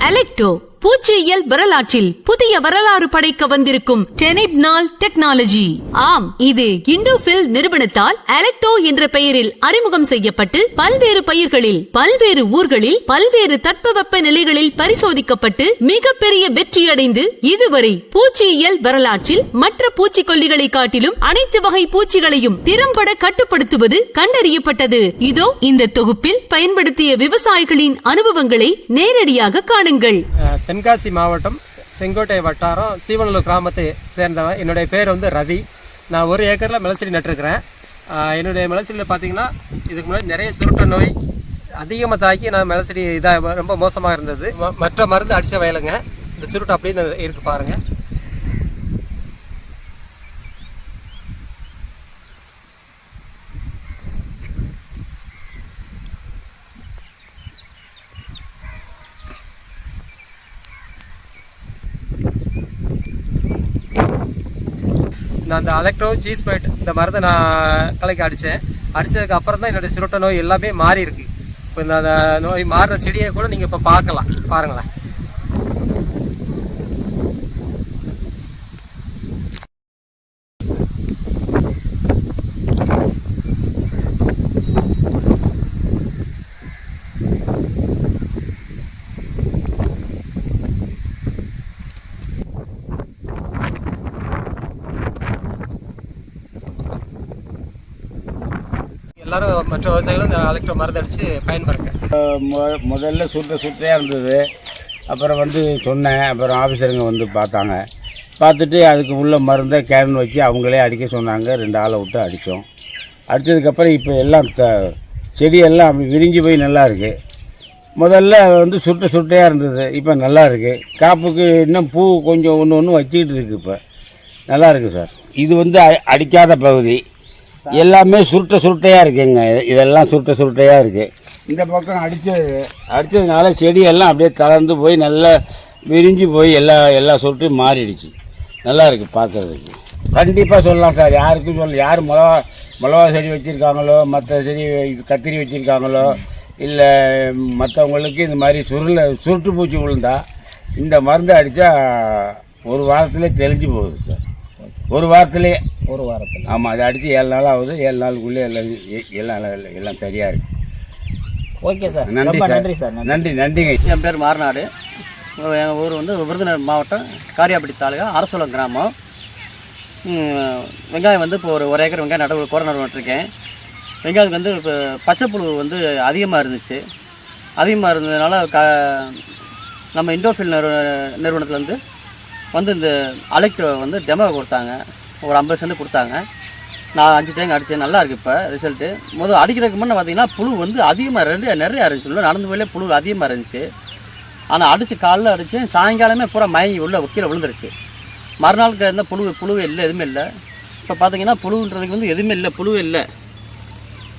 Alecto. பூச்சியியல் வரலாற்றில் புதிய வரலாறு படைக்க வந்திருக்கும் டெனிப்னால் டெக்னாலஜி. ஆம் இது இண்டோபில் நிறுவனத்தால் அலெக்டோ என்ற பெயரில் அறிமுகம் செய்யப்பட்டு பல்வேறு பயிர்களில் பல்வேறு ஊர்களில் பல்வேறு தட்பவெப்ப நிலைகளில் பரிசோதிக்கப்பட்டு மிகப்பெரிய வெற்றியடைந்து இதுவரை பூச்சியியல் வரலாற்றில் மற்ற பூச்சிக்கொல்லிகளை காட்டிலும் அனைத்து வகை பூச்சிகளையும் திறம்பட கட்டுப்படுத்துவது கண்டறியப்பட்டது. இதோ இந்த தொகுப்பில் பயன்படுத்திய விவசாயிகளின் அனுபவங்களை நேரடியாக காணுங்கள். தென்காசி மாவட்டம் செங்கோட்டை வட்டாரம் சீவனலூர் கிராமத்தை சேர்ந்தவன். என்னுடைய பேர் வந்து ரவி. நான் ஒரு ஏக்கரில் மிளச்செடி நட்டுருக்கிறேன். என்னுடைய மிளச்செடியில் பார்த்தீங்கன்னா இதுக்கு முன்னாடி நிறைய சுருட்ட நோய் அதிகமாக தாக்கி நான் மிளச்செடி இதாக ரொம்ப மோசமாக இருந்தது. ம- மற்ற மருந்து அடித்த வயலுங்க. இந்த சுருட்டை அப்படியே இருக்குது இருக்கு பாருங்கள் அந்த அலெக்ட்ரோ சீஸ் பைட் இந்த மருந்தை நான் கலக்கி அடித்தேன். அடித்ததுக்கு அப்புறம் தான் என்னுடைய சிரோட்ட நோய் எல்லாமே மாறி இருக்கு இப்போ இந்த அந்த நோய் மாறுற செடியை கூட நீங்கள் இப்போ பார்க்கலாம். பாருங்களேன் எல்லாரும் மற்ற விவசாயிகளும் இந்த அலெக்ட்ரோ மருந்து அடித்து பயன்பெறுங்க முதல்ல சுட்ட சுட்டையாக இருந்தது. அப்புறம் வந்து சொன்னேன். அப்புறம் ஆஃபீஸருங்க வந்து பார்த்தாங்க. பார்த்துட்டு அதுக்கு உள்ள மருந்தை கேன் வச்சு அவங்களே அடிக்க சொன்னாங்க. ரெண்டு ஆளை விட்டு அடித்தோம். அடித்ததுக்கப்புறம் இப்போ எல்லாம் த செடியெல்லாம் விரிஞ்சு போய் நல்லா இருக்குது முதல்ல வந்து சுட்டு சுட்டையாக இருந்தது. இப்போ நல்லா இருக்குது காப்புக்கு இன்னும் பூ கொஞ்சம் ஒன்று ஒன்று வச்சுக்கிட்டு இருக்குது இப்போ. நல்லா இருக்குது சார். இது வந்து அ- அடிக்காத பகுதி. எல்லாமே சுருட்ட சுருட்டையாக இருக்குங்க. இதெல்லாம் சுருட்ட சுருட்டையாக இருக்குது இந்த பக்கம் அடித்தது அடித்ததுனால செடி எல்லாம் அப்படியே தளர்ந்து போய் நல்லா விரிஞ்சு போய் எல்லா எல்லா சுருட்டையும் மாறிடுச்சு. நல்லா இருக்குது பார்க்கறதுக்கு கண்டிப்பாக சொல்லலாம் சார். யாருக்கும் சொல்ல யார் மிளகா மிளகா செடி வச்சுருக்காங்களோ மற்ற செடி கத்திரி வச்சுருக்காங்களோ இல்லை மற்றவங்களுக்கு இந்த மாதிரி சுருள சுருட்டு பூச்சி விழுந்தா இந்த மருந்து அடித்தா ஒரு வாரத்திலே தெளிஞ்சு போகுது சார். ஒரு வாரத்திலே. ஒரு வாரத்தில். ஆமாம் அது அடித்து ஏழு நாள் ஆகுது. ஏழு நாளுக்குள்ளே எல்லாம் எல்லாம் எல்லாம் எல்லாம் சரியாக இருக்கு. Okay sir. நன்றி நன்றி சார். நன்றி நன்றி நன்றிங்க. என் பேர் மாரநாடு. எங்கள் ஊர் வந்து விருதுநகர் மாவட்டம் காரியாபட்டி தாலுகா அரசோலம் கிராமம். வெங்காயம் வந்து இப்போ ஒரு ஒரு ஏக்கர் வெங்காயம் நட கோர நடுவு நட்டிருக்கேன். வெங்காயத்துக்கு வந்து இப்போ பச்சைப்புழு வந்து அதிகமாக இருந்துச்சு. அதிகமாக இருந்ததுனால க நம்ம இண்டோஃபில் நிறுவ நிறுவனத்துலேருந்து வந்து வந்து இந்த அலெக்ட்ரோ வந்து டெமோ கொடுத்தாங்க. ஒரு ஐம்பது சென்ட் கொடுத்தாங்க. நான் அஞ்சு டேங்க் அடித்தேன் நல்லா இருக்குது இப்போ ரிசல்ட்டு முதல் அடிக்கிறதுக்கு முன்னே பார்த்தீங்கன்னா புழு வந்து அதிகமாக ரெண்டு நிறைய இருந்துச்சு. உள்ள நடந்து போயிலே புழு அதிகமாக இருந்துச்சு. ஆனால் அடித்து காலைல அடித்தேன் சாயங்காலமே பூரா மயங்கி உள்ளே கீழே விழுந்துருச்சு. மறுநாளுக்கு இருந்தால் புழு புழுவே இல்லை எதுவுமே இல்லை. இப்போ பார்த்தீங்கன்னா புழுன்றதுக்கு வந்து எதுவுமே இல்லை புழுவே இல்லை.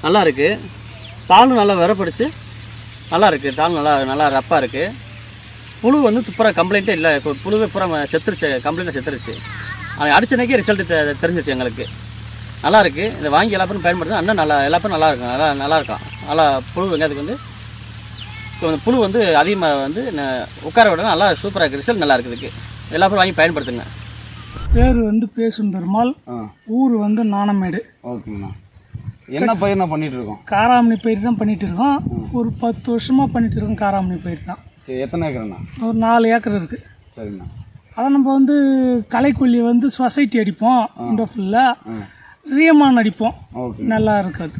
நல்லா இருக்குது தாளும் நல்லா விரப்படிச்சு. நல்லா இருக்குது தாள் நல்லா நல்லா ரப்பாக இருக்குது புழு வந்து பூரா கம்ப்ளைண்ட்டே இல்லை. இப்போ புழுவே பூரா செத்துருச்சு. கம்ப்ளைண்ட்டாக செத்துருச்சு. ஆனால் அடிச்சனைக்கே ரிசல்ட் தெரிஞ்சிச்சு எங்களுக்கு. நல்லா இருக்கு. இதை வாங்கி எல்லா பேரும் பயன்படுத்தி அண்ணன் நல்லா எல்லா பேரும் நல்லா இருக்கும். நல்லா நல்லா இருக்கும் நல்லா புழு வெங்காயத்துக்கு வந்து இப்போ புழு வந்து அதிகமாக வந்து ந- உட்கார விட நல்லா சூப்பராக இருக்குது ரிசல்ட் நல்லா இருக்குதுக்கு எல்லா பேரும் வாங்கி பயன்படுத்துங்க. பேர் வந்து பேசும் பெருமாள். ஊர் வந்து நாணமேடு. ஓகேங்கண்ணா என்ன பயிர்ண்ணா பண்ணிட்டு இருக்கோம்? காராமணி பயிர் தான் பண்ணிட்டு இருக்கோம். ஒரு பத்து வருஷமா பண்ணிட்டு இருக்கோம். காராமணி பயிர் தான். சரி எத்தனை ஏக்கர்ண்ணா? ஒரு நாலு ஏக்கர் இருக்கு. சரிண்ணா. அதை நம்ம வந்து களைக்கொல்லி வந்து சொசைட்டி அடிப்போம் இந்த ஃபுல்லாக ரியமான் அடிப்போம். ஓகே. நல்லா இருக்காது.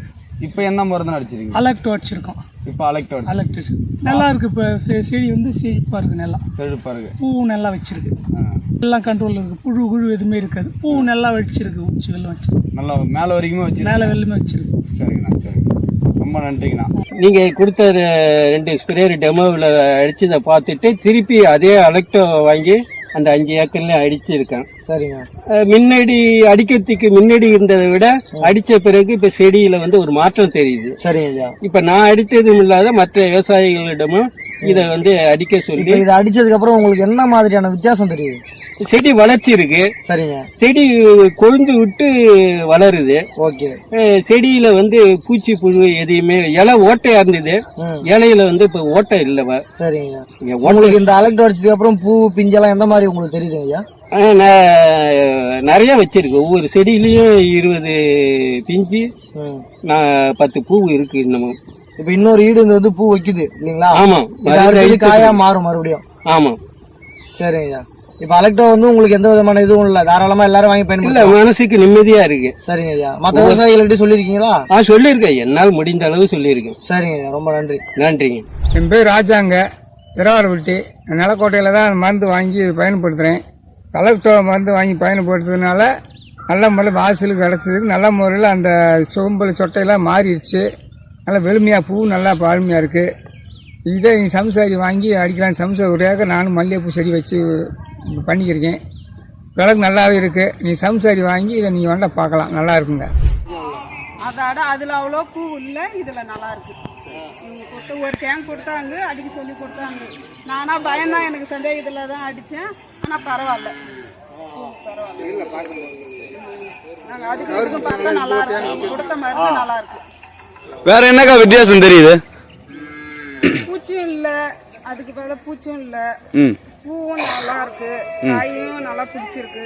இப்போ என்ன மருந்து அடிச்சிருக்கீங்க? அலெக்டோ அடிச்சிருக்கோம். இப்போ அலெக்ட் அலெக்ட்ரிக் நல்லா இருக்கு. இப்போ செடி வந்து செழிப்பாக இருக்கு நல்லா. செழிப்பாக இருக்கு. பூ நல்லா வச்சிருக்கு. எல்லாம் கண்ட்ரோலில் இருக்கு. புழு குழு எதுவுமே இருக்காது. பூ நல்லா வச்சிருக்கு. உச்சிகள்லாம் வச்சு. நல்லா மேலே வரைக்குமே வச்சு மேலே வெள்ளுமே வச்சிருக்கு. சரிங்கண்ணா சரிங்க ரொம்ப நன்றிங்கண்ணா. நீங்கள் கொடுத்த ரெண்டு ஸ்ப்ரேயர் டெமோவில் அடிச்சதை பார்த்துட்டு திருப்பி அதே அலெக்டோ வாங்கி அந்த அஞ்சு ஏக்கர்ல அடிச்சிருக்கேன் சரிங்க. முன்னாடி அடிக்கிறதுக்கு முன்னாடி இருந்ததை விட அடிச்ச பிறகு இப்ப செடியில வந்து ஒரு மாற்றம் தெரியுது. சரிங்க. ஐயா இப்ப நான் அடித்ததும் இல்லாத மற்ற விவசாயிகளிடமும் இதை வந்து அடிக்க சொல்லி இதை அடிச்சதுக்கு அப்புறம் உங்களுக்கு என்ன மாதிரியான வித்தியாசம் தெரியுது? செடி வளர்ச்சி இருக்கு. சரிங்க. செடி கொழுந்து விட்டு வளருது. ஓகே. செடியில வந்து பூச்சி புழு எதையுமே இலை ஓட்டையா இருந்தது. இலையில வந்து இப்ப ஓட்டை இல்லை வ. சரிங்க. உங்களுக்கு இந்த அலெக்ட் அடிச்சதுக்கு அப்புறம் பூ பிஞ்செல்லாம் எந்த மாதிரி உங்களுக்கு தெரியுதுங்க ஐயா நிறைய வச்சிருக்கு. ஒவ்வொரு செடியிலயும் இருபது பிஞ்சு. நான் பத்து பூ இருக்கு இன்னமும் இப்ப இன்னொரு ஈடு வந்து பூ வைக்குது இல்லைங்களா? ஆமா. காயா மாறும் மறுபடியும். ஆமா. சரிங்க ஐயா இப்ப அலெக்டோ வந்து உங்களுக்கு எந்த விதமான இதுவும் இல்ல. தாராளமா எல்லாரும் வாங்கி இல்ல பயன்படுத்தலாம் மனசுக்கு நிம்மதியா இருக்கு. சரிங்க ஐயா. மத்த விவசாயிகள்கிட்ட சொல்லிருக்கீங்களா ஆ சொல்லியிருக்கேன். என்னால் முடிந்த அளவு சொல்லியிருக்கேன். சரிங்க ஐயா. ரொம்ப நன்றி. நன்றிங்க. என் பேர் ராஜாங்க. விராவரப்பட்டி நிலக்கோட்டையில் தான் அந்த மருந்து வாங்கி பயன்படுத்துகிறேன் கலெக்டோ மருந்து வாங்கி பயன்படுத்துறதுனால நல்ல முறையில் வாசலுக்கு கிடச்சதுக்கு நல்ல முறையில் அந்த சோம்பல் சொட்டையெல்லாம் மாறிடுச்சு. நல்லா வெளுமையாக பூ நல்லா பழமையாக இருக்குது இதே நீ சம்சாரி வாங்கி அடிக்கலாம். சம்சாரி ஒரு ஏக்கர் நானும் மல்லிகைப்பூ செடி வச்சு பண்ணிக்கிருக்கேன் விளக்கு நல்லாவே இருக்குது நீ சம்சாரி வாங்கி இதை நீங்கள் வேண்டாம் பார்க்கலாம். நல்லா இருக்குங்க. அதோட அதுல அவ்வளோ பூ இல்ல. இதுல நல்லா இருக்கு. இவங்க கொடுத்து ஒரு டேங்க் கொடுத்தாங்க. அடிக்க சொல்லி கொடுத்தாங்க. நானா பயம்தான் எனக்கு சந்தேகத்துல தான் அடிச்சேன். ஆனா பரவாயில்ல. பூ பரவாயில்ல நாங்க அதுக்கு இதுக்கும் பார்த்தா நல்லா இருக்கு. கொடுத்த மருந்து நல்லா இருக்கு. வேற என்னக்கா வித்தியாசம் தெரியுது? பூச்சியும் இல்ல. அதுக்கு பதிலா பூச்சியும் இல்ல. ம். பூவும் நல்லா இருக்கு. காயும் நல்லா பிடிச்சிருக்கு.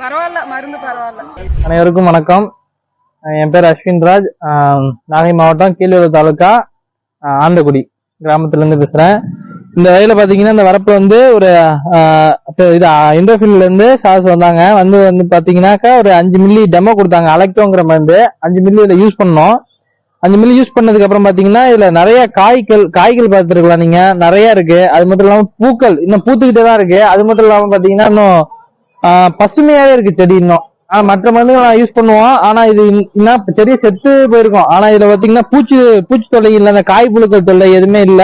பரவாயில்ல மருந்து பரவாயில்ல. அனைவருக்கும் வணக்கம். என் பேர் அஸ்வின் ராஜ். நாகை மாவட்டம் கீழூர் தாலுக்கா ஆந்தக்குடி கிராமத்துல இருந்து பேசுறேன். இந்த வயல பாத்தீங்கன்னா இந்த வரப்பு வந்து ஒரு இது இண்டோஃபில்ல இருந்து சாஸ் வந்தாங்க. வந்து வந்து பாத்தீங்கன்னாக்கா ஒரு அஞ்சு மில்லி டெமோ கொடுத்தாங்க. அலெக்டோங்கிற மருந்து. அஞ்சு மில்லி இதுல யூஸ் பண்ணோம். அஞ்சு மில்லி யூஸ் பண்ணதுக்கு அப்புறம் பாத்தீங்கன்னா இதுல நிறைய காய்கள் காய்கள் பார்த்துருக்கலாம் நீங்க. நிறைய இருக்கு. அது மட்டும் இல்லாம பூக்கள். இன்னும் பூத்துக்கிட்டே தான் இருக்கு. அது மட்டும் இல்லாம பாத்தீங்கன்னா இன்னும் பசுமையாவே இருக்கு செடி இன்னும். ஆனா மற்ற மருந்துகள் நான் யூஸ் பண்ணுவோம். ஆனா இது இன்னும் செடியை செத்து போயிருக்கும். ஆனா இதுல பாத்தீங்கன்னா பூச்சி பூச்சி தொல்லை இல்லை. அந்த காய் புழுக்கள் தொல்லை எதுவுமே இல்ல.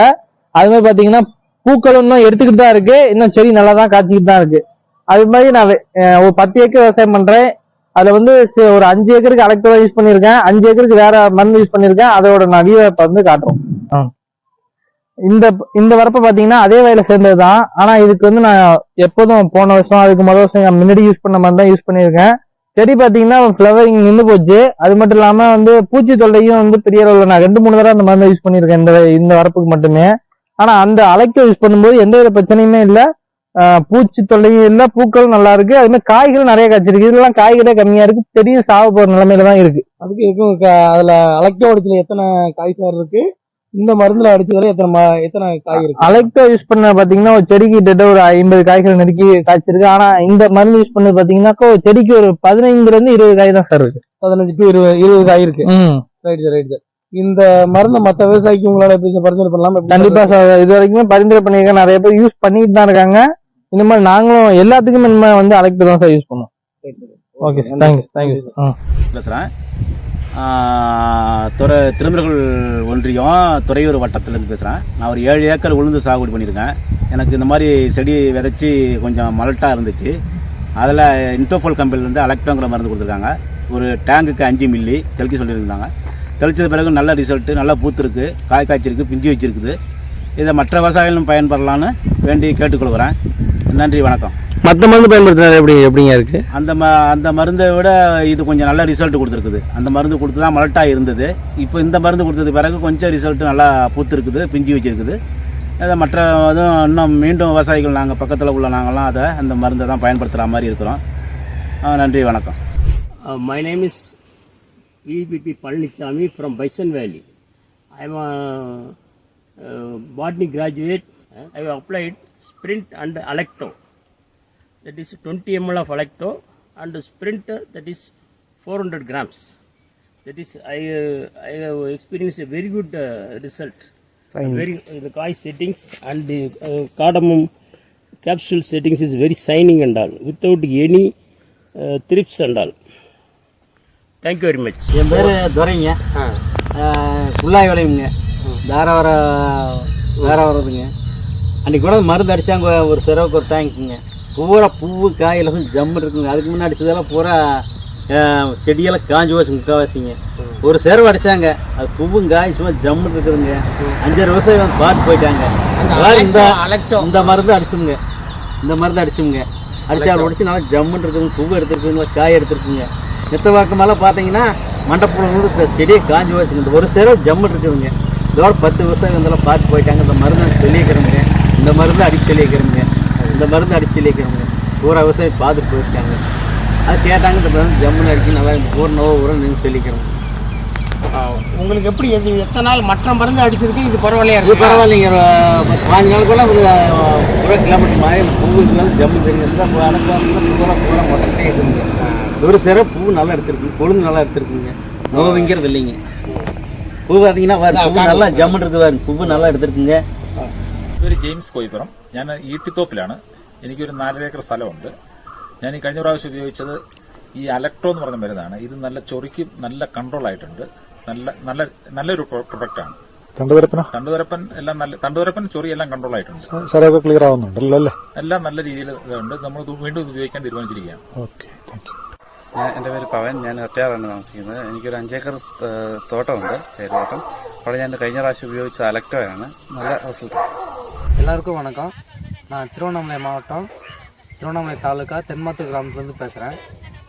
அது மாதிரி பாத்தீங்கன்னா பூக்கள் இன்னும் எடுத்துக்கிட்டு தான் இருக்கு. இன்னும் செடி நல்லா தான் காய்ச்சிக்கிட்டு தான் இருக்கு. அது மாதிரி நான் ஒரு பத்து ஏக்கர் விவசாயம் பண்றேன். அதுல வந்து ஒரு அஞ்சு ஏக்கருக்கு அலெக்ட்ரா யூஸ் பண்ணிருக்கேன் அஞ்சு ஏக்கருக்கு வேற மருந்து யூஸ் பண்ணிருக்கேன் அதோட நான் வீடியோ இப்ப வந்து காட்டுறோம். இந்த இந்த வரப்ப பாத்தீங்கன்னா அதே வயல சேர்ந்தது தான் ஆனா இதுக்கு வந்து நான் எப்போதும் போன வருஷம் அதுக்கு முதல் வருஷம் நான் முன்னாடி யூஸ் பண்ண மாதிரி தான் யூஸ் பண்ணியிருக்கேன். செடி பாத்தீங்கன்னா ஃபிளவரிங் நின்று போச்சு. அது மட்டும் இல்லாம வந்து பூச்சி தொல்லையும் வந்து பெரிய அளவில் நான் ரெண்டு மூணு தடவை அந்த மருந்து யூஸ் பண்ணியிருக்கேன். இந்த இந்த வரப்புக்கு மட்டுமே. ஆனா அந்த அலைக்க யூஸ் பண்ணும்போது எந்த வித பிரச்சனையுமே இல்ல. பூச்சி தொல்லையும் இல்ல பூக்களும் நல்லா இருக்கு. அது மாதிரி காய்களும் நிறைய காய்ச்சிருக்கு. இதெல்லாம் காய்களே கம்மியா இருக்கு. செடியும் சாவ போற நிலைமையில தான் இருக்கு. அதுக்கு இருக்கும் அதுல அலெக்டோ அடிச்சதுல எத்தனை காய் சார் இருக்கு? இந்த மருந்துல அடிச்சதுல எத்தனை எத்தனை காய் இருக்கு? அலெக்டோ யூஸ் பண்ண பாத்தீங்கன்னா ஒரு செடிக்கு கிட்ட ஒரு ஐம்பது காய்கள் நெருக்கி காய்ச்சிருக்கு. ஆனா இந்த மருந்து யூஸ் பண்ணது பாத்தீங்கன்னாக்கா செடிக்கு ஒரு பதினைந்துல இருந்து இருபது காய் தான் சார் இருக்கு. பதினஞ்சு டு இருபது இருபது காய் இருக்கு. ரைட் சார் ரைட் சார் இந்த மருந்தை மத்த விவசாயிக்கு உங்களால எப்படி பரிந்துரை பண்ணலாம்? கண்டிப்பா சார். இது வரைக்குமே பரிந்துரை பண்ணிருக்கேன் நிறைய பேர் யூஸ் பண்ணிட்டு தான் இருக்காங்க. இந்த மாதிரி நாங்களும் எல்லாத்துக்குமே இந்த மாதிரி வந்து அலெக்டோ தான் சார் யூஸ் பண்ணுவோம். Okay sir thank you thank you பேசுகிறேன் துறை திருமருகல் ஒன்றியம் துறையூர் வட்டத்திலேருந்து பேசுகிறேன் நான் ஒரு ஏழு ஏக்கர் உளுந்து சாகுபடி பண்ணியிருக்கேன். எனக்கு இந்த மாதிரி செடி விதைச்சி கொஞ்சம் மலட்டாக இருந்துச்சு. அதில் இன்டோஃபோல் கம்பெனிலேருந்து அலெக்டோங்கிற மருந்து கொடுத்துருக்காங்க. ஒரு டேங்குக்கு அஞ்சு மில்லி தெளிக்க சொல்லியிருந்தாங்க. தெளிச்சது பிறகு நல்ல ரிசல்ட்டு நல்லா பூத்துருக்கு காய் காய்ச்சிருக்கு பிஞ்சு வச்சிருக்குது. இதை மற்ற விவசாயிகளும் பயன்பெறலான்னு வேண்டி கேட்டுக்கொள்கிறேன். நன்றி வணக்கம். மற்ற மருந்து பயன்படுத்தினா எப்படி எப்படிங்க இருக்கு? அந்த ம அந்த மருந்தை விட இது கொஞ்சம் நல்ல ரிசல்ட் கொடுத்துருக்குது. அந்த மருந்து கொடுத்து தான் மலட்டாக இருந்தது. இப்போ இந்த மருந்து கொடுத்தது பிறகு கொஞ்சம் ரிசல்ட் நல்லா பூத்துருக்குது பிஞ்சு வச்சிருக்குது. அதை மற்ற இதுவும் இன்னும் மீண்டும் விவசாயிகள் நாங்கள் பக்கத்தில் உள்ள நாங்கள்லாம் அதை அந்த மருந்தை தான் பயன்படுத்துகிற மாதிரி இருக்கிறோம். நன்றி வணக்கம். My name is VPP Palanichami from Bison Valley. I am a uh, botany graduate. I have applied Sprint and Alecto. That is 20 ml of Alecto and Sprint uh, that is 400 grams. That is I uh, I have experienced a very good uh, result. Very uh, the koi settings and the uh, cardamom capsule settings is very shining and all without any uh, thrips and all. Thank you very much. என் பேர் துரைங்க குள்ளாய் விளையுங்க வேற வர வேற வரதுங்க அன்றைக்கி கூட மருந்து அடித்தாங்க ஒரு சிறவுக்கு ஒரு டேங்க்குங்க பூரா பூவு காயெல்லாம் ஜம்மு இருக்குங்க. அதுக்கு முன்னாடி அடிச்சதெல்லாம் பூரா செடியெல்லாம் காஞ்சி போச்சு முக்கால்வாசிங்க. ஒரு சிறவு அடிச்சாங்க. அது பூவும் காய் சும்மா ஜம்மு இருக்குதுங்க. அஞ்சாறு விவசாயி வந்து பார்த்து போயிட்டாங்க. இந்த இந்த மருந்து அடிச்சுங்க. இந்த மருந்து அடிச்சுங்க. அடிச்சால் உடச்சி நல்லா ஜம்முன்னு இருக்குங்க பூவு எடுத்துருக்குங்க காய் எடுத்துருக்குங்க. மித்த வாக்கு மேலே பார்த்தீங்கன்னா மண்டப்புழு செடியை காஞ்சி வச்சுங்க இந்த ஒரு சேர ஜம்முன்னு இருக்குதுங்க. இதோட பத்து விவசாயிகள் இதெல்லாம் பார்த்து போயிட்டாங்க இந்த மருந்து சொல்லியிருக்கிறோங்க இந்த மருந்து அடிச்சு சொல்லியிருக்கிறோங்க இந்த மருந்து அடிச்சு சொல்லியிருக்கிறோங்க பூரா விவசாயம் பார்த்துட்டு போயிருக்காங்க அது கேட்டாங்க இந்த மருந்து ஜம்முன்னு அடிச்சு நல்லா ஊர் நோவு ஊரம் நீங்கள் சொல்லிக்கிறோம் உங்களுக்கு எப்படி எது எத்தனை நாள் மற்ற மருந்து அடிச்சதுக்கு இது பரவாயில்லையா இது பரவாயில்லைங்க பாஞ்சு நாளுக்குள்ள ஒரு ஒரு கிலோமீட்டர் மாதிரி பூ இருந்தாலும் ஜம்மு தெரியுங்க இந்த அடக்கம் பூரா பூரா மொட்டக்கிட்டே இருக்குங்க ஒரு சிற பூ நல்லா எடுத்திருக்குங்க கொழுந்து நல்லா எடுத்திருக்குங்க நோவிங்கிறது இல்லைங்க பூ பார்த்தீங்கன்னா பூ நல்லா ஜம்முன்றது பாருங்க. பூ நல்லா எடுத்துருக்குங்க. ഇവർ ജെയിംസ് കോയിപ്പുറം ഞാൻ ഈട്ടിത്തോപ്പിലാണ്. എനിക്കൊരു നാലര ഏക്കർ സ്ഥലമുണ്ട്. ഞാൻ ഈ കഴിഞ്ഞ പ്രാവശ്യം ഉപയോഗിച്ചത് ഈ അലക്ട്രോ എന്ന് പറഞ്ഞ മരുന്നാണ്. ഇത് നല്ല ചൊറിക്കും നല്ല കൺട്രോൾ ആയിട്ടുണ്ട്. നല്ല നല്ല നല്ലൊരു പ്രൊഡക്റ്റാണ് തണ്ടുതരപ്പന തണ്ടുതരപ്പൻ എല്ലാം നല്ല തണ്ടുതരപ്പൻ ചൊറി എല്ലാം കൺട്രോൾ ആയിട്ടുണ്ട്. സാറൊക്കെ ക്ലിയർ ആവുന്നുണ്ടല്ലോ എല്ലാം നല്ല രീതിയിൽ ഇതുണ്ട്. നമ്മൾ വീണ്ടും ഉപയോഗിക്കാൻ തീരുമാനിച്ചിരിക്കുകയാണ്. ഓക്കെ താങ്ക് ഞാൻ എൻ്റെ പേര് പവൻ ഞാൻ ഒറ്റയാറാണ് താമസിക്കുന്നത് എനിക്കൊരു അഞ്ചേക്കർ ഏഹ്, തോട്ടമുണ്ട് തേയിലത്തോട്ടം അവിടെ ഞാൻ കഴിഞ്ഞ പ്രാവശ്യം ഉപയോഗിച്ച അലക്ടോയാണ് നല്ല റിസൾട്ട് எல்லாருக்கும் வணக்கம் நான் திருவண்ணாமலை மாவட்டம் திருவண்ணாமலை தாலுக்கா தென்மாத்தூர் கிராமத்துலேருந்து பேசுகிறேன்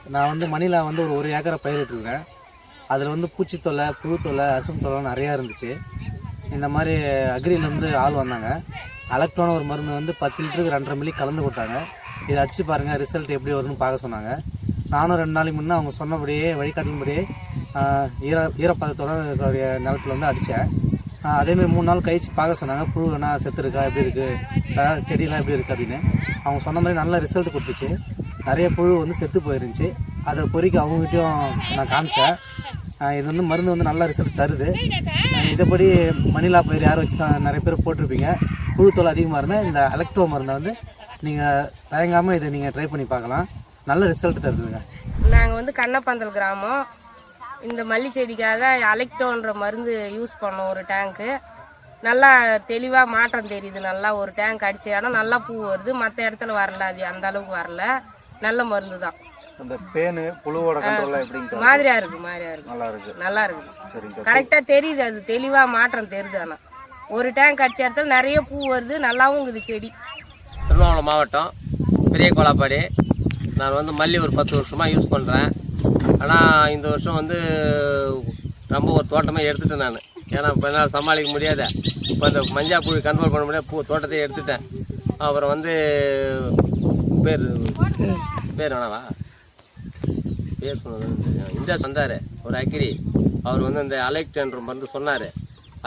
நான் வந்து மணிலா வந்து ஒரு ஒரு ஏக்கரை பயிரிட்டுருக்கேன் அதில் வந்து பூச்சி தொல்லை புழு தொல்லை அசும் தொல்லை நிறையா இருந்துச்சு இந்த மாதிரி அக்ரிலேருந்து ஆள் வந்தாங்க அலக்ட்ரான ஒரு மருந்து வந்து பத்து லிட்டருக்கு ரெண்டரை மில்லி கலந்து கொடுத்தாங்க இதை அடித்து பாருங்கள் ரிசல்ட் எப்படி வரும்னு பார்க்க சொன்னாங்க நானும் ரெண்டு நாளைக்கு முன்னே அவங்க சொன்னபடியே வழிகாட்டின்படியே ஈர ஈரப்பதத்தோட இருக்கக்கூடிய நிலத்துல வந்து அடித்தேன் அதேமாதிரி மூணு நாள் கழிச்சு பார்க்க சொன்னாங்க புழு வேணா செத்து இருக்கா? எப்படி இருக்குது செடியெல்லாம் எப்படி இருக்குது அப்படின்னு. அவங்க சொன்ன மாதிரி நல்ல ரிசல்ட் கொடுத்துச்சு. நிறைய புழு வந்து செத்து போயிருந்துச்சு. அதை பொறிக்க அவங்ககிட்டயும் நான் காமிச்சேன். இது வந்து மருந்து வந்து நல்ல ரிசல்ட் தருது. இதைப்படி மணிலா பயிர் யாரை வச்சு தான் நிறைய பேர் போட்டிருப்பீங்க. புழு தொல்லை அதிகமாக இருந்தால் இந்த அலக்ட்ரோ மருந்தை வந்து நீங்கள் தயங்காமல் இதை நீங்கள் ட்ரை பண்ணி பார்க்கலாம். நல்ல ரிசல்ட் தருதுங்க. நாங்கள் வந்து கண்ணப்பந்தல் கிராமம். இந்த மல்லி செடிக்காக அலெக்டோன்ற மருந்து யூஸ் பண்ணோம் ஒரு டேங்க்கு நல்லா தெளிவாக மாற்றம் தெரியுது. நல்லா ஒரு டேங்க் அடிச்ச இடம் நல்லா பூ வருது. மற்ற இடத்துல வரல அது அந்த அளவுக்கு வரல. நல்ல மருந்து தான். அந்த பேனு புழுவோட கண்ட்ரோல்லாம் எப்படிங்க மாதிரியா இருக்கு மாதிரியா இருக்கு. நல்லா இருக்கு. நல்லா தெரியுது. அது தெளிவாக மாற்றம் தெரியுது ஆனால் ஒரு டேங்க் அடிச்ச இடத்துல நிறைய பூ வருது. நல்லாவும் இருக்குது செடி. திருவண்ணாமலை மாவட்டம் பெரிய கோலாப்பாடி நான் வந்து மல்லி ஒரு பத்து வருஷமாக யூஸ் பண்ணுறேன் ஆனால் இந்த வருஷம் வந்து ரொம்ப ஒரு தோட்டமே எடுத்துட்டேன் நான். ஏன்னா இப்போ என்னால் சமாளிக்க முடியாத. இப்போ இந்த மஞ்சா புழு கண்ட்ரோல் பண்ண முடியாது பூ தோட்டத்தையே எடுத்துட்டேன். அப்புறம் வந்து பேர் பேர் வேணாவா? பேர் சொன்னது இந்தியா வந்தார் ஒரு அக்கிரி. அவர் வந்து அந்த அலெக்டன்ற மருந்து சொன்னார்.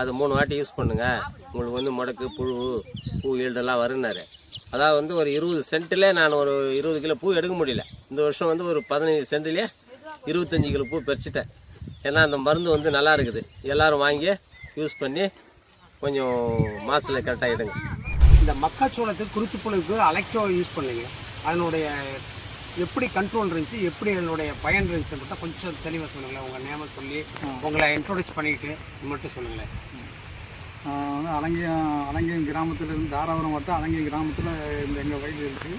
அது மூணு வாட்டி யூஸ் பண்ணுங்கள் உங்களுக்கு வந்து முடக்கு புழு பூ ஈல்டெல்லாம் வருன்னாரு. அதாவது வந்து ஒரு இருபது சென்ட்டில் நான் ஒரு இருபது கிலோ பூ எடுக்க முடியல. இந்த வருஷம் வந்து ஒரு பதினஞ்சு சென்ட்லேயே இருபத்தஞ்சி கிலோ பூ பறிச்சிட்டேன். ஏன்னா அந்த மருந்து வந்து நல்லா இருக்குது. எல்லோரும் வாங்கி யூஸ் பண்ணி கொஞ்சம் மாசில் கரெக்டாக எடுங்க. இந்த மக்காச்சோளத்துக்கு குருத்து புழுக்கு அலெக்டோ யூஸ் பண்ணுங்க. அதனுடைய எப்படி கண்ட்ரோல் இருந்துச்சு? எப்படி அதனுடைய பயன் இருந்துச்சு மட்டும் கொஞ்சம் தெளிவாக சொல்லுங்களேன். உங்கள் நேம சொல்லி உங்களை இன்ட்ரோடியூஸ் பண்ணிட்டு மட்டும் சொல்லுங்களேன். வந்து அலங்கியம் அலங்கியம் கிராமத்துலேருந்து தாராபுரம் வட்டம் அலங்கியம் கிராமத்தில் இந்த எங்கள் வயல் இருக்குது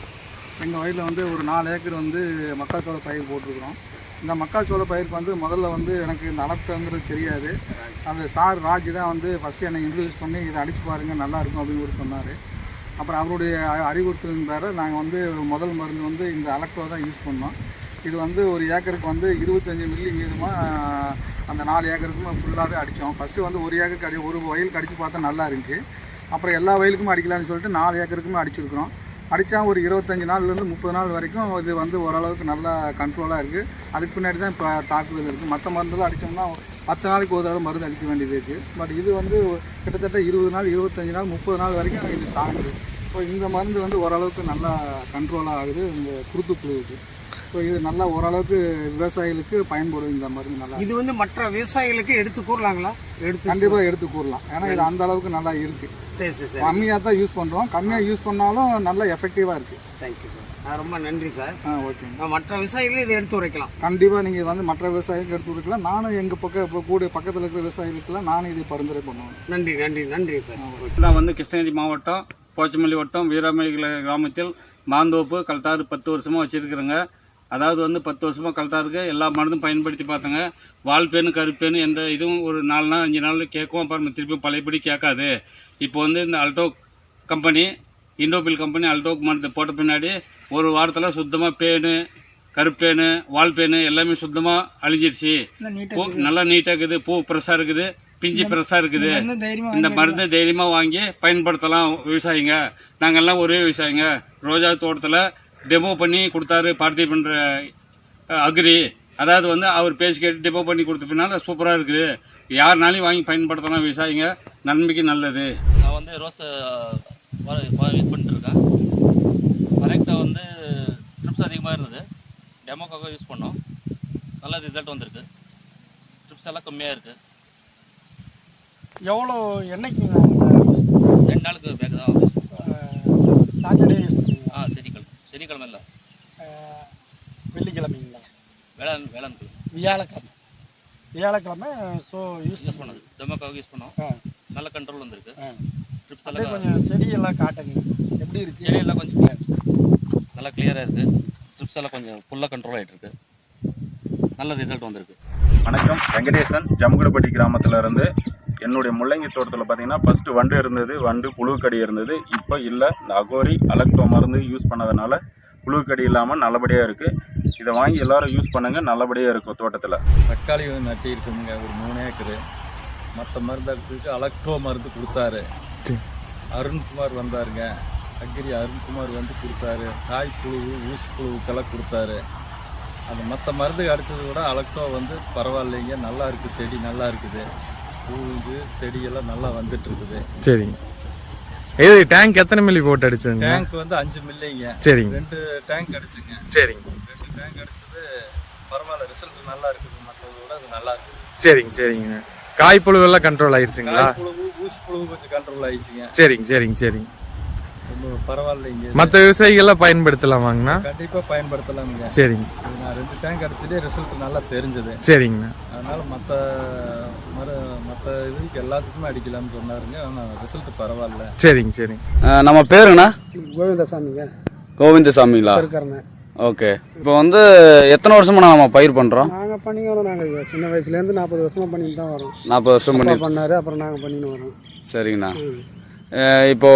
எங்கள் வயலில் வந்து ஒரு நாலு ஏக்கர் வந்து மக்காச்சோள பயிர் போட்டிருக்கிறோம். இந்த மக்காச்சோள பயிருக்கு வந்து முதல்ல வந்து எனக்கு இந்த அளப்புங்கிறது தெரியாது. அந்த சார் ராஜ் தான் வந்து ஃபஸ்ட்டு என்னை இன்ட்ரடியூஸ் பண்ணி இதை அடிச்சு பாருங்கள் நல்லாயிருக்கும் அப்படின்னு கூட சொன்னார். அப்புறம் அவருடைய அ- அறிவுறுத்தலின் பேர நாங்கள் வந்து முதல் மருந்து வந்து இந்த அலக்டோ தான் யூஸ் பண்ணோம். இது வந்து ஒரு ஏக்கருக்கு வந்து இருபத்தஞ்சி மில்லி வீதமாக அந்த நாலு ஏக்கருக்கும் ஃபுல்லாகவே அடித்தோம். ஃபஸ்ட்டு வந்து ஒரு ஏக்கருக்கு அடி ஒரு வயலுக்கு அடித்து பார்த்தா நல்லா இருந்துச்சு. அப்புறம் எல்லா வயலுக்கும் அடிக்கலாம்னு சொல்லிட்டு நாலு ஏக்கருக்குமே அடிச்சிருக்கிறோம். அடித்தா ஒரு இருபத்தஞ்சி நாள்லேருந்து முப்பது நாள் வரைக்கும் இது வந்து ஓரளவுக்கு நல்லா கண்ட்ரோலாக இருக்குது அதுக்கு பின்னாடி தான் இப்போ தாக்குதல் இருக்குது மற்ற மருந்தெல்லாம் அடித்தோம்னா பத்து நாளைக்கு ஒரு தடவை மருந்து அடிக்க வேண்டியது இருக்குது பட் இது வந்து கிட்டத்தட்ட இருபது நாள் இருபத்தஞ்சி நாள் முப்பது நாள் வரைக்கும் இது தாங்குது ஸோ இந்த மருந்து வந்து ஓரளவுக்கு நல்லா கண்ட்ரோலாக ஆகுது. இந்த குருத்து புழுவுக்கு ஸோ இது நல்லா ஓரளவுக்கு விவசாயிகளுக்கு பயன்படும் இந்த மருந்து நல்லா இது வந்து மற்ற விவசாயிகளுக்கு எடுத்து கூறலாங்களா? எடுத்து கண்டிப்பாக எடுத்து கூறலாம். ஏன்னா இது அந்த அளவுக்கு நல்லா இருக்குது சரி சரி சரி. கம்மியாக தான் யூஸ் பண்ணுறோம் கம்மியாக யூஸ் பண்ணாலும் நல்லா எஃபெக்டிவாக இருக்குது தேங்க்யூ சார் ஆ, ரொம்ப நன்றி சார் ஆ ஓகே மற்ற விவசாயிகளும் இதை எடுத்து உரைக்கலாம். கண்டிப்பாக நீங்கள் வந்து மற்ற விவசாயிகளுக்கு எடுத்து கொடுக்கலாம் நானும் எங்கள் பக்கம் இப்போ கூட பக்கத்தில் இருக்கிற விவசாயிகளுக்கெல்லாம் நானும் இதை பரிந்துரை பண்ணுவேன். நன்றி நன்றி நன்றி சார் நான் வந்து கிருஷ்ணகிரி மாவட்டம் போச்சமல்லி வட்டம் வீராமலை கிராமத்தில் மாந்தோப்பு கல்ட்டாறு பத்து வருஷமாக வச்சுருக்குறேங்க. அதாவது வந்து பத்து வருஷமாக கல்ட்டாருக்கு எல்லா மருந்தும் பயன்படுத்தி பார்த்தேங்க. வால்பேனு கருப்பேனு எந்த இதுவும் ஒரு நாலு நாள் அஞ்சு நாள் கேட்கும். அப்புறம் திருப்பி பழையபடி கேட்காது. இப்போ வந்து இந்த அல்டோ கம்பெனி இண்டோபில் கம்பெனி அல்டோக் மருந்து போட்ட பின்னாடி ஒரு வாரத்தில் சுத்தமாக பேனு கருப்பேனு வால்பேனு எல்லாமே சுத்தமாக அழிஞ்சிருச்சு. பூ நல்லா நீட்டாக இருக்குது. பூ ஃப்ரெஷ்ஷாக இருக்குது. பிஞ்சு ஃப்ரெஷ்ஷாக இருக்குது. இந்த மருந்து தைரியமாக வாங்கி பயன்படுத்தலாம் விவசாயிங்க. நாங்கெல்லாம் ஒரே விவசாயிங்க. ரோஜா தோட்டத்தில் டெமோ பண்ணி கொடுத்தாரு பார்த்திபன் அஹ், அக்ரி. அதாவது வந்து அவர் பேசி கேட்டு டெமோ பண்ணி கொடுத்த பின்னால் சூப்பராக இருக்குது. யாருனாலையும் வாங்கி பயன்படுத்தலாம் விவசாயிங்க. நன்மைக்கு நல்லது. நான் வந்து ரோஸ் யூஸ் பண்ணிட்டு இருக்கேன் கரெக்டாக வந்து ட்ரிப்ஸ் அதிகமாக இருந்தது. டெமோக்காக யூஸ் பண்ணோம். நல்ல ரிசல்ட் வந்திருக்கு. ட்ரிப்ஸ் எல்லாம் கம்மியாக இருக்குது எவ்வளோ என்னைக்கு ரெண்டு நாளுக்கு பேக் தான் சாட்டர்டே யூஸ். ஆ சனிக்கிழமை சனிக்கிழமை இல்லை வெள்ளிக்கிழமைங்களா? வேளாண் வேளாண் கிழமை வியாழக்கிழமை. வியாழக்கிழமை ஸோ யூஸ் யூஸ் பண்ணது. டெமோக்காக யூஸ் பண்ணோம். நல்ல கண்ட்ரோல் வந்திருக்கு. ட்ரிப்ஸ் எல்லாம் கொஞ்சம் செடியெல்லாம் காட்டுங்க. எப்படி இருக்கு? இலையெல்லாம் கொஞ்சம் நல்லா கிளியராக இருக்குது ட்ரிப்ஸ் எல்லாம் கொஞ்சம் ஃபுல்லாக கண்ட்ரோல் ஆகிட்டு இருக்கு. நல்ல ரிசல்ட் வந்திருக்கு. வணக்கம். வெங்கடேசன் ஜம்குடப்பட்டி கிராமத்துல இருந்து என்னுடைய முள்ளங்கி தோட்டத்தில் பார்த்தீங்கன்னா ஃபஸ்ட்டு வண்டு இருந்தது வண்டு புழுக்கடி இருந்தது. இப்போ இல்லை இந்த அகோரி அலக்டோ மருந்து யூஸ் பண்ணதுனால புழுக்கடி இல்லாமல் நல்லபடியாக இருக்குது இதை வாங்கி எல்லோரும் யூஸ் பண்ணுங்க நல்லபடியாக இருக்கும் தோட்டத்தில். தக்காளி வந்து நட்டி இருக்குதுங்க ஒரு மூணு ஏக்கரு. மற்ற மருந்து அடிச்சதுக்கு அலக்ட்ரோ மருந்து கொடுத்தாரு. அருண்குமார் வந்தாருங்க. அக்ரி அருண்குமார் வந்து கொடுத்தாரு. காய் புழு ஊசி புழுவுக்கெல்லாம் கொடுத்தாரு. அந்த மற்ற மருந்து அடித்தது கூட அலக்டோ வந்து பரவாயில்லைங்க நல்லா இருக்குது செடி நல்லா இருக்குது. பூஞ்சு செடியெல்லாம் நல்லா வந்துட்டு இருக்குது சரிங்க. இது டேங்க் எத்தனை மில்லி போட்டு அடிச்சதுங்க டேங்க் வந்து அஞ்சு மில்லிங்க சரிங்க. ரெண்டு டேங்க் அடிச்சுங்க. சரிங்க. ரெண்டு டேங்க் அடிச்சது பரவாயில்ல ரிசல்ட் நல்லா இருக்குது. மற்றதை விட அது நல்லா இருக்குது. சரிங்க சரிங்க. காய்ப்புழு எல்லாம் கண்ட்ரோல் ஆயிருச்சுங்களா? காய் புழு ஊசி புழு கொஞ்சம் கண்ட்ரோல் ஆயிடுச்சுங்க. சரிங்க சரிங்க சரிங்க. பரவாயில்லைங்க. மற்ற விவசாயிகள்லாம் பயன்படுத்தலாமாங்கண்ணா? கண்டிப்பா பயன்படுத்தலாமுங்க. சரிங்க. நான் ரெண்டு டேங்க் அடிச்சுட்டு ரிசல்ட் நல்லா தெரிஞ்சது. சரிங்கண்ணா. அதனால மற்ற மர மற்ற இதுக்கு எல்லாத்துக்குமே அடிக்கலாம்னு சொன்னாருங்க. ஆனால் ரிசல்ட் பரவாயில்ல. சரிங்க சரிங்க. நம்ம பேருங்கண்ணா? கோவிந்தசாமிங்க. கோவிந்தசாமிங்களா? ஓகே. இப்போ வந்து எத்தனை வருஷமா நம்ம பயிர் பண்ணுறோம் நாங்கள் பண்ணிக்கிறோம் நாங்கள் சின்ன வயசுலேருந்து நாற்பது வருஷமா பண்ணிட்டு தான் வரோம். நாற்பது வருஷம் பண்ணி பண்ணாரு அப்புறம் நாங்கள் பண்ணின்னு வரோம். சரிங்கண்ணா. இப்போ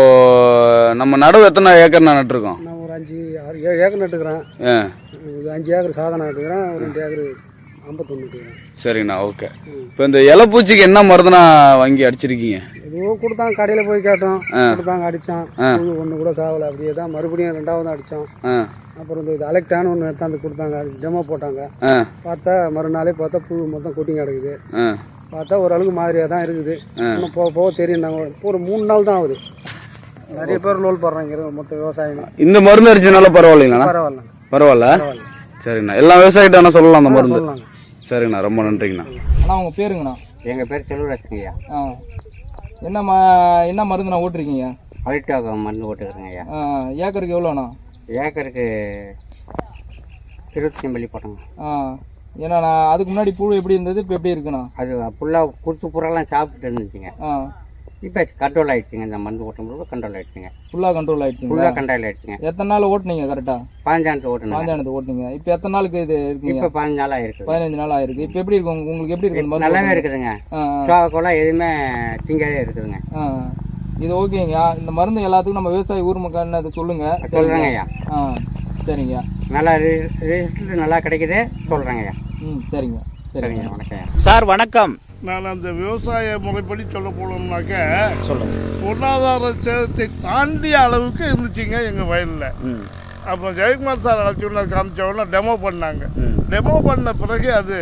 நம்ம நடவு எத்தனை ஏக்கர் நான் நட்டுருக்கோம்? நான் ஒரு அஞ்சு ஆறு ஏழு ஏக்கர் நட்டுக்கிறேன் இது அஞ்சு ஏக்கர் சாதனை நட்டுக்கிறேன் ஒரு ரெண்டு ஏக்கர் ஐம்பத்தொன்று சரிங்கண்ணா ஓகே. இப்போ இந்த இலைப்பூச்சிக்கு என்ன மருந்துண்ணா வாங்கி அடிச்சிருக்கீங்க? ஏதோ கொடுத்தாங்க கடையில் போய் கேட்டோம். கொடுத்தாங்க அடித்தோம் ஆ. ஒன்று கூட சாவலை அப்படியே தான் மறுபடியும் ரெண்டாவது அடித்தோம் அப்புறம் இந்த இது அலெக்டான்னு ஒன்று எடுத்தாந்து கொடுத்தாங்க. டெமோ போட்டாங்க. பார்த்தா மறுநாளே பார்த்தா புழு மொத்தம் கொட்டி கிடக்குது. பார்த்தா ஓரளவுக்கு மாதிரியாக தான் இருக்குது. இன்னும் போக போக தெரியும் நாங்கள் ஒரு மூணு நாள் தான் ஆகுது. நிறைய பேர் லோல் போடுறாங்க மொத்த விவசாயம் இந்த மருந்து அடிச்சதுனால பரவாயில்லைங்கண்ணா? பரவாயில்ல. பரவாயில்ல. சரிங்கண்ணா. எல்லா விவசாயிகிட்ட வேணா சொல்லலாம் அந்த மருந்து. சரிங்கண்ணா. ரொம்ப நன்றிங்கண்ணா. அண்ணா உங்கள் பேருங்கண்ணா. எங்கள் பேர் செல்வராஜ்ங்கய்யா ஆ. என்ன ம என்ன மருந்துண்ணா ஓட்டுருக்கீங்க? அல்டாக மருந்து போட்டுக்கிறேங்க ஐயா. ஆ ஏக்கருக்கு எவ்வளோண்ணா? ஏக்கருக்கு இருபத்தி மல்லி போட்டோங்க ஆ. ஏன்னா நான் அதுக்கு முன்னாடி புழு எப்படி இருந்தது இப்போ எப்படி இருக்குண்ணா? அது ஃபுல்லாக குருத்து புறாலாம் சாப்பிட்டு இருந்துச்சுங்க. இப்போ கண்ட்ரோல் ஆயிடுச்சுங்க இந்த மருந்து ஓட்டும்போது கண்ட்ரோல் ஆயிடுச்சுங்க. ஃபுல்லாக கண்ட்ரோல் ஆயிடுச்சுங்களா? ஃபுல்லாக கண்ட்ரோல் ஆயிடுச்சுங்க. எத்தனை நாள் ஓட்டுனீங்க கரெக்டாக பாஞ்சானத்து ஓட்டுனேங்க. பாஞ்சானத்து ஓட்டுனீங்க. இப்போ எத்தனை நாளுக்கு இது இருக்குங்க? இப்போ பதினஞ்சு நாள் ஆயிருக்கு. பதினஞ்சு நாள் ஆயிருக்கு. இப்போ எப்படி இருக்கு உங்க- உங்களுக்கு எப்படி இருக்கு நல்லாவே? இருக்குதுங்க. சோகக்கோலாம் எதுவுமே திங்காதே இருக்குதுங்க. இது ஓகேங்க இந்த மருந்து எல்லாத்துக்கும் நம்ம விவசாய ஊர் மக்கள் அதை சொல்லுங்க. சொல்கிறேங்க ஐயா ஆ. சரிங்க. நல்லா ரிசல்ட் நல்லா கிடைக்குது. சொல்கிறேங்க ம் சரிங்க சரிங்க. வணக்கம் சார் வணக்கம். நான் அந்த விவசாய முறைப்படி சொல்ல போனோம்னாக்க சொல்லுங்க. பொருளாதார சேதத்தை தாண்டிய அளவுக்கு இருந்துச்சுங்க எங்கள் வயலில். அப்போ ஜெயக்குமார் சார் அழைச்சோன்னா காமிச்ச உடனே டெமோ பண்ணாங்க. டெமோ பண்ண பிறகு அது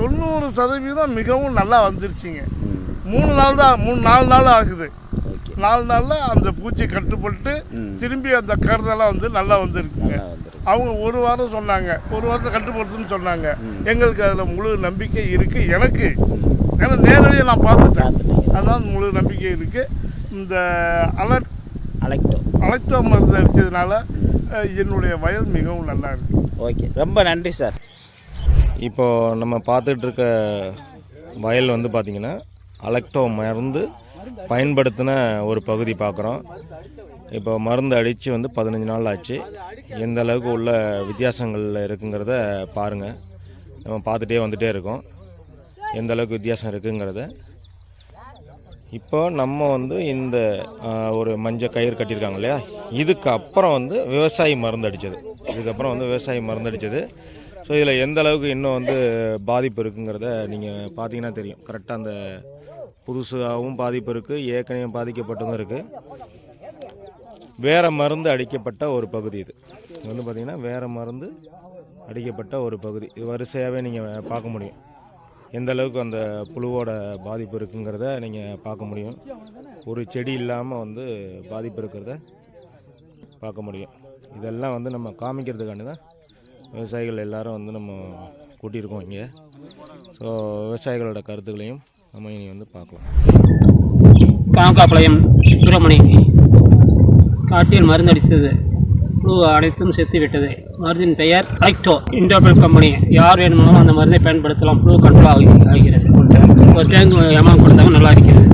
தொண்ணூறு சதவீதம் மிகவும் நல்லா வந்துருச்சுங்க. மூணு நாள் தான் மூணு நாலு நாள் ஆகுது. நாலு நாளில் அந்த பூச்சி கட்டுப்பட்டு திரும்பி அந்த கருதெல்லாம் வந்து நல்லா வந்திருக்குங்க அவங்க ஒரு வாரம் சொன்னாங்க. ஒரு வாரத்தை கட்டுப்படுத்துன்னு சொன்னாங்க. எங்களுக்கு அதில் முழு நம்பிக்கை இருக்குது எனக்கு. ஏன்னா நேரடியாக நான் பார்த்துட்டேன். அதனால் முழு நம்பிக்கை இருக்குது இந்த அலர்ட் அலெக்டோ அலெக்டோ மருந்து அடித்ததுனால என்னுடைய வயல் மிகவும் நல்லா இருக்குது ஓகே. ரொம்ப நன்றி சார். இப்போ நம்ம பார்த்துட்டு இருக்க வயல் வந்து பார்த்திங்கன்னா அலக்டோ மருந்து பயன்படுத்தின ஒரு பகுதி பார்க்குறோம். இப்போ மருந்து அடித்து வந்து பதினஞ்சு நாள் ஆச்சு. எந்த அளவுக்கு உள்ள வித்தியாசங்கள் இருக்குங்கிறத பாருங்கள் நம்ம பார்த்துட்டே வந்துட்டே இருக்கோம். எந்த அளவுக்கு வித்தியாசம் இருக்குங்கிறத. இப்போ நம்ம வந்து இந்த ஒரு மஞ்சள் கயிறு கட்டியிருக்காங்க இல்லையா? இதுக்கு அப்புறம் வந்து விவசாயி மருந்து அடித்தது இதுக்கப்புறம் வந்து விவசாயி மருந்து அடித்தது ஸோ இதில் எந்த அளவுக்கு இன்னும் வந்து பாதிப்பு இருக்குங்கிறத நீங்கள் பார்த்தீங்கன்னா தெரியும். கரெக்டாக அந்த புதுசாகவும் பாதிப்பு இருக்குது ஏற்கனவே பாதிக்கப்பட்டதும் இருக்குது வேறு மருந்து அடிக்கப்பட்ட ஒரு பகுதி இது. இது வந்து பார்த்திங்கன்னா வேறு மருந்து அடிக்கப்பட்ட ஒரு பகுதி. இது வரிசையாகவே நீங்கள் பார்க்க முடியும். எந்த அளவுக்கு அந்த புழுவோட பாதிப்பு இருக்குங்கிறத நீங்கள் பார்க்க முடியும். ஒரு செடி இல்லாமல் வந்து பாதிப்பு இருக்கிறத பார்க்க முடியும். இதெல்லாம் வந்து நம்ம காமிக்கிறதுக்காண்டி தான் விவசாயிகள் எல்லாரும் வந்து நம்ம கூட்டியிருக்கோம் இங்கே. ஸோ விவசாயிகளோட கருத்துக்களையும் நம்ம இனி வந்து பார்க்கலாம். காங்காப்பாளையம் சுப்பிரமணி காட்டில் மருந்தடித்தது. புழு அனைத்தும் செத்து விட்டது மருந்தின் பெயர் அலெக்டோ இண்டோபிள் கம்பெனி யார் வேணுமோ அந்த மருந்தை பயன்படுத்தலாம். புழு கண்ட்ரோல் ஆகி ஆகிறது. ஒரு டேங்க் அமௌண்ட் கொடுத்தாங்க நல்லா இருக்கிறது.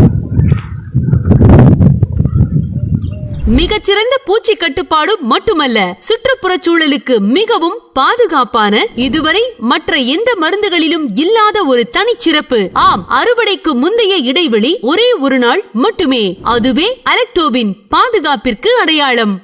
மிகச்சிறந்த பூச்சி கட்டுப்பாடு மட்டுமல்ல சுற்றுப்புற சூழலுக்கு மிகவும் பாதுகாப்பான இதுவரை மற்ற எந்த மருந்துகளிலும் இல்லாத ஒரு தனிச்சிறப்பு. ஆம் அறுவடைக்கு முந்தைய இடைவெளி ஒரே ஒரு நாள் மட்டுமே அதுவே அலெக்டோவின் பாதுகாப்பிற்கு அடையாளம்.